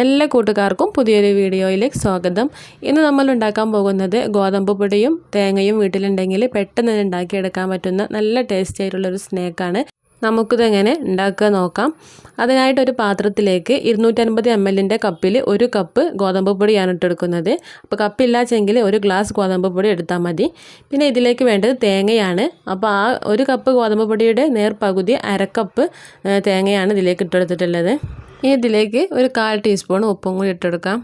എല്ലാ കൂട്ടുകാർക്കും പുതിയൊരു വീഡിയോയിലേക്ക് സ്വാഗതം. ഇന്ന് നമ്മൾ ഉണ്ടാക്കാൻ പോകുന്നത് ഗോതമ്പ് പൊടിയും തേങ്ങയും വീട്ടിലുണ്ടെങ്കിൽ പെട്ടെന്ന് തന്നെ ഉണ്ടാക്കിയെടുക്കാൻ പറ്റുന്ന നല്ല ടേസ്റ്റ് ആയിട്ടുള്ളൊരു സ്നാക്കാണ് നമുക്കിതെങ്ങനെ ഉണ്ടാക്കുക നോക്കാം. അതിനായിട്ടൊരു പാത്രത്തിലേക്ക് ഇരുന്നൂറ്റൻപത് എം എല്ലിന്റെ കപ്പിൽ ഒരു കപ്പ് ഗോതമ്പ് പൊടിയാണ് ഇട്ടെടുക്കുന്നത്. അപ്പോൾ കപ്പില്ലാച്ചെങ്കിൽ ഒരു ഗ്ലാസ് ഗോതമ്പ് പൊടി എടുത്താൽ മതി. പിന്നെ ഇതിലേക്ക് വേണ്ടത് തേങ്ങയാണ്. അപ്പോൾ ആ ഒരു കപ്പ് ഗോതമ്പ് പൊടിയുടെ നേർപകുതി അരക്കപ്പ് തേങ്ങയാണ് ഇതിലേക്ക് ഇട്ടെടുത്തിട്ടുള്ളത്. ഇതിലേക്ക് ഒരു കാൽ ടീസ്പൂൺ ഉപ്പും കൂടി ഇട്ടെടുക്കാം.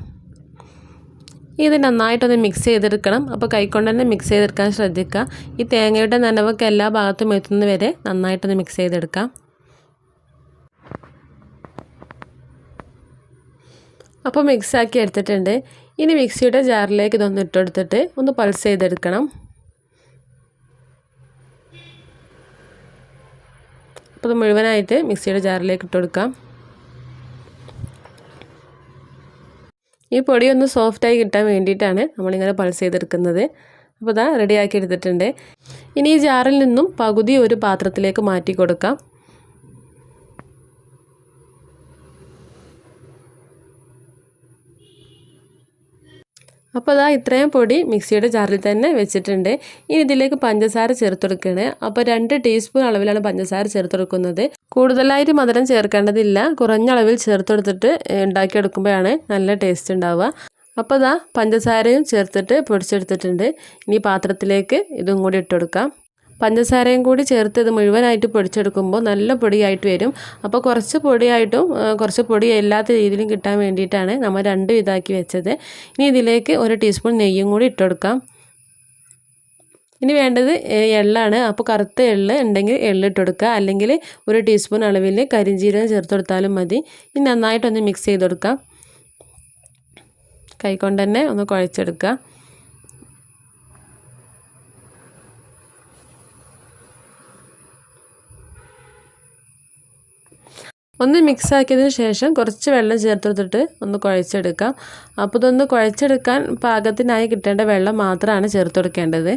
ഇത് നന്നായിട്ടൊന്ന് മിക്സ് ചെയ്തെടുക്കണം. അപ്പോൾ കൈക്കൊണ്ട് തന്നെ മിക്സ് ചെയ്തെടുക്കാൻ ശ്രദ്ധിക്കുക. ഈ തേങ്ങയുടെ നനവൊക്കെ എല്ലാ ഭാഗത്തും എത്തുന്ന വരെ നന്നായിട്ടൊന്ന് മിക്സ് ചെയ്തെടുക്കാം. അപ്പോൾ മിക്സ് ആക്കി എടുത്തിട്ടുണ്ട്. ഇനി മിക്സിയുടെ ജാറിലേക്ക് ഇതൊന്ന് ഇട്ടെടുത്തിട്ട് ഒന്ന് പൾസ് ചെയ്തെടുക്കണം. അപ്പോൾ മുഴുവനായിട്ട് മിക്സിയുടെ ജാറിലേക്ക് ഇട്ട് ഈ പൊടി ഒന്ന് സോഫ്റ്റായി കിട്ടാൻ വേണ്ടിയിട്ടാണ് നമ്മളിങ്ങനെ പൾസ് ചെയ്തെടുക്കുന്നത്. അപ്പോൾ ഇതാ റെഡിയാക്കി എടുത്തിട്ടുണ്ട്. ഇനി ഈ ജാറിൽ നിന്നും പകുതി ഒരു പാത്രത്തിലേക്ക് മാറ്റി കൊടുക്കാം. അപ്പോൾ അതാ ഇത്രയും പൊടി മിക്സിയുടെ ജാറിൽ തന്നെ വെച്ചിട്ടുണ്ട്. ഇനി ഇതിലേക്ക് പഞ്ചസാര ചേർത്ത് കൊടുക്കുകയാണ് അപ്പോൾ രണ്ട് ടീസ്പൂൺ അളവിലാണ് പഞ്ചസാര ചേർത്ത് കൊടുക്കുന്നത് കൂടുതലായിട്ട് മധുരം ചേർക്കേണ്ടതില്ല. കുറഞ്ഞ അളവിൽ ചേർത്ത് കൊടുത്തിട്ട് ഉണ്ടാക്കിയെടുക്കുമ്പോഴാണ് നല്ല ടേസ്റ്റ് ഉണ്ടാവുക. അപ്പോൾ ഇതാ പഞ്ചസാരയും ചേർത്തിട്ട് പൊടിച്ചെടുത്തിട്ടുണ്ട്. ഇനി പാത്രത്തിലേക്ക് ഇതും കൂടി ഇട്ട് കൊടുക്കാം. പഞ്ചസാരയും കൂടി ചേർത്ത് ഇത് മുഴുവനായിട്ട് പൊടിച്ചെടുക്കുമ്പോൾ നല്ല പൊടിയായിട്ട് വരും. അപ്പോൾ കുറച്ച് പൊടിയായിട്ടും കുറച്ച് പൊടി എല്ലാത്ത രീതിയിലും കിട്ടാൻ വേണ്ടിയിട്ടാണ് നമ്മൾ രണ്ടും ഇതാക്കി വെച്ചത്. ഇനി ഇതിലേക്ക് ഒരു ടീസ്പൂൺ നെയ്യും കൂടി ഇട്ട് കൊടുക്കാം ഇനി വേണ്ടത് എള്ളാണ്. അപ്പോൾ കറുത്ത എള്ള് ഉണ്ടെങ്കിൽ എള്ള് ഇട്ട് കൊടുക്കുക അല്ലെങ്കിൽ ഒരു ടീസ്പൂൺ അളവിൽ കരിഞ്ചീരകം ചേർത്ത് കൊടുത്താലും മതി. ഇനി നന്നായിട്ടൊന്ന് മിക്സ് ചെയ്ത് കൊടുക്കാം. കൈകൊണ്ട് തന്നെ ഒന്ന് കുഴച്ചെടുക്കുക. ഒന്ന് മിക്സ് ആക്കിയതിന് ശേഷം കുറച്ച് വെള്ളം ചേർത്തെടുത്തിട്ട് ഒന്ന് കുഴച്ചെടുക്കാം. അപ്പോൾ ഇതൊന്ന് കുഴച്ചെടുക്കാൻ പാകത്തിനായി കിട്ടേണ്ട വെള്ളം മാത്രമാണ് ചേർത്ത് കൊടുക്കേണ്ടത്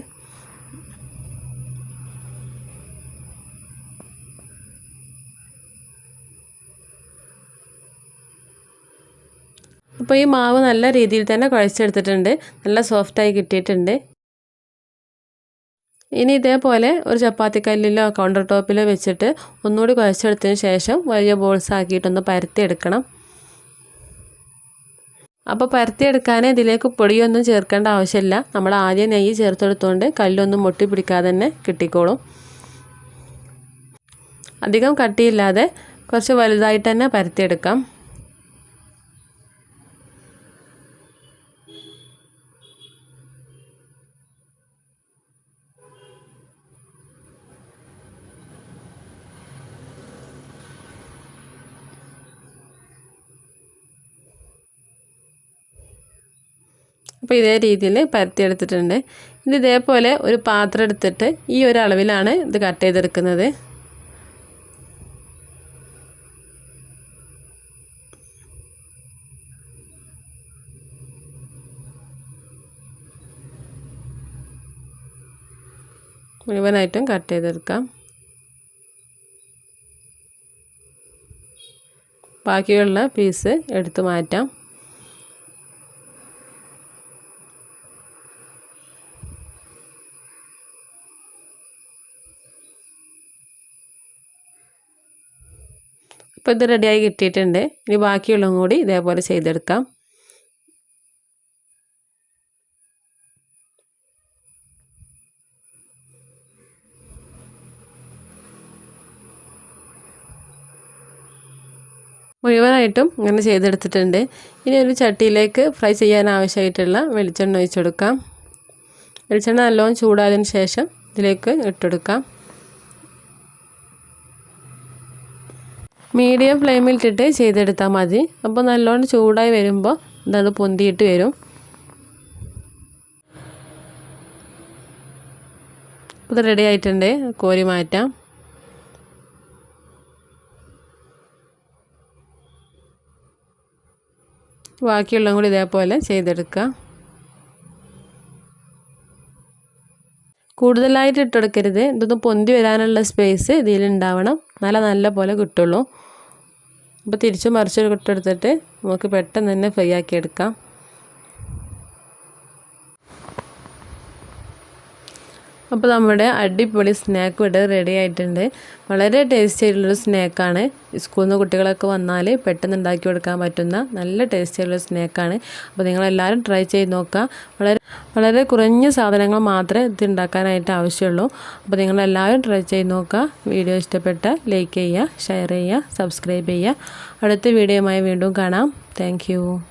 അപ്പോൾ ഈ മാവ് നല്ല രീതിയിൽ തന്നെ കുഴച്ചെടുത്തിട്ടുണ്ട്. നല്ല സോഫ്റ്റായി കിട്ടിയിട്ടുണ്ട്. ഇനി ഇതേപോലെ ഒരു ചപ്പാത്തിക്കല്ലിലോ കൗണ്ടർ ടോപ്പിലോ വെച്ചിട്ട് ഒന്നുകൂടി കുഴച്ചെടുത്തതിന് ശേഷം വലിയ ബോൾസ് ആക്കിയിട്ടൊന്ന് പരത്തിയെടുക്കണം. അപ്പോൾ പരത്തിയെടുക്കാൻ ഇതിലേക്ക് പൊടിയൊന്നും ചേർക്കേണ്ട ആവശ്യമില്ല. നമ്മൾ ആദ്യം നെയ്യ് ചേർത്തെടുത്തുകൊണ്ട് കല്ലൊന്നും മുട്ടി പിടിക്കാതെ തന്നെ കിട്ടിക്കോളും. അധികം കട്ടിയില്ലാതെ കുറച്ച് വലുതായിട്ട് തന്നെ പരത്തിയെടുക്കാം. അപ്പോൾ ഇതേ രീതിയിൽ പരത്തിയെടുത്തിട്ടുണ്ട് ഇത് ഇതേപോലെ ഒരു പാത്രം എടുത്തിട്ട് ഈ ഒരു അളവിലാണ് ഇത് കട്ട് ചെയ്തെടുക്കുന്നത്. മുഴുവനായിട്ടും കട്ട് ചെയ്തെടുക്കാം. ബാക്കിയുള്ള പീസ് എടുത്തു മാറ്റാം. അപ്പോൾ ഇത് റെഡിയായി കിട്ടിയിട്ടുണ്ട്. ഇനി ബാക്കിയുള്ളതും കൂടി ഇതേപോലെ ചെയ്തെടുക്കാം. മുഴുവനായിട്ടും ഇങ്ങനെ ചെയ്തെടുത്തിട്ടുണ്ട്. ഇനി ഒരു ചട്ടിയിലേക്ക് ഫ്രൈ ചെയ്യാൻ ആവശ്യമായിട്ടുള്ള വെളിച്ചെണ്ണ ഒഴിച്ചെടുക്കാം. വെളിച്ചെണ്ണ നല്ലോണം ചൂടായതിന് ശേഷം ഇതിലേക്ക് ഇട്ടെടുക്കാം. മീഡിയം ഫ്ലെയിമിൽ ഇട്ടിട്ട് ചെയ്തെടുത്താൽ മതി. അപ്പോൾ നല്ലോണം ചൂടായി വരുമ്പോൾ ഇതത് പൊന്തിയിട്ട് വരും. ഇത് റെഡി ആയിട്ടുണ്ട്. കോരി മാറ്റാം. ബാക്കിയുള്ളതും കൂടി ഇതേപോലെ ചെയ്തെടുക്കുക കൂടുതലായിട്ട് ഇട്ടെടുക്കരുത് ഇതൊന്ന് പൊന്തി വരാനുള്ള സ്പേസ് ഇതിലുണ്ടാവണം. നല്ല നല്ല പോലെ കിട്ടുള്ളൂ. അപ്പോൾ തിരിച്ചും മറിച്ചൊരു കുട്ടെടുത്തിട്ട് നമുക്ക് പെട്ടെന്ന് തന്നെ ഫ്രൈ ആക്കി എടുക്കാം. അപ്പോൾ നമ്മുടെ അടിപൊളി സ്നാക്ക് ഇവിടെ റെഡി ആയിട്ടുണ്ട്. വളരെ ടേസ്റ്റി ആയിട്ടുള്ളൊരു സ്നാക്കാണ് സ്കൂളിൽ നിന്ന് കുട്ടികളൊക്കെ വന്നാൽ പെട്ടെന്ന് ഉണ്ടാക്കി കൊടുക്കാൻ പറ്റുന്ന നല്ല ടേസ്റ്റി ആയിട്ടുള്ള സ്നാക്കാണ് അപ്പോൾ നിങ്ങളെല്ലാവരും ട്രൈ ചെയ്ത് നോക്കുക വളരെ വളരെ കുറഞ്ഞ സാധനങ്ങൾ മാത്രമേ ഇത് ഉണ്ടാക്കാനായിട്ട് ആവശ്യമുള്ളൂ അപ്പോൾ നിങ്ങളെല്ലാവരും ട്രൈ ചെയ്ത് നോക്കുക വീഡിയോ ഇഷ്ടപ്പെട്ട ലൈക്ക് ചെയ്യുക ഷെയർ ചെയ്യുക സബ്സ്ക്രൈബ് ചെയ്യുക. അടുത്ത വീഡിയോയുമായി വീണ്ടും കാണാം. താങ്ക്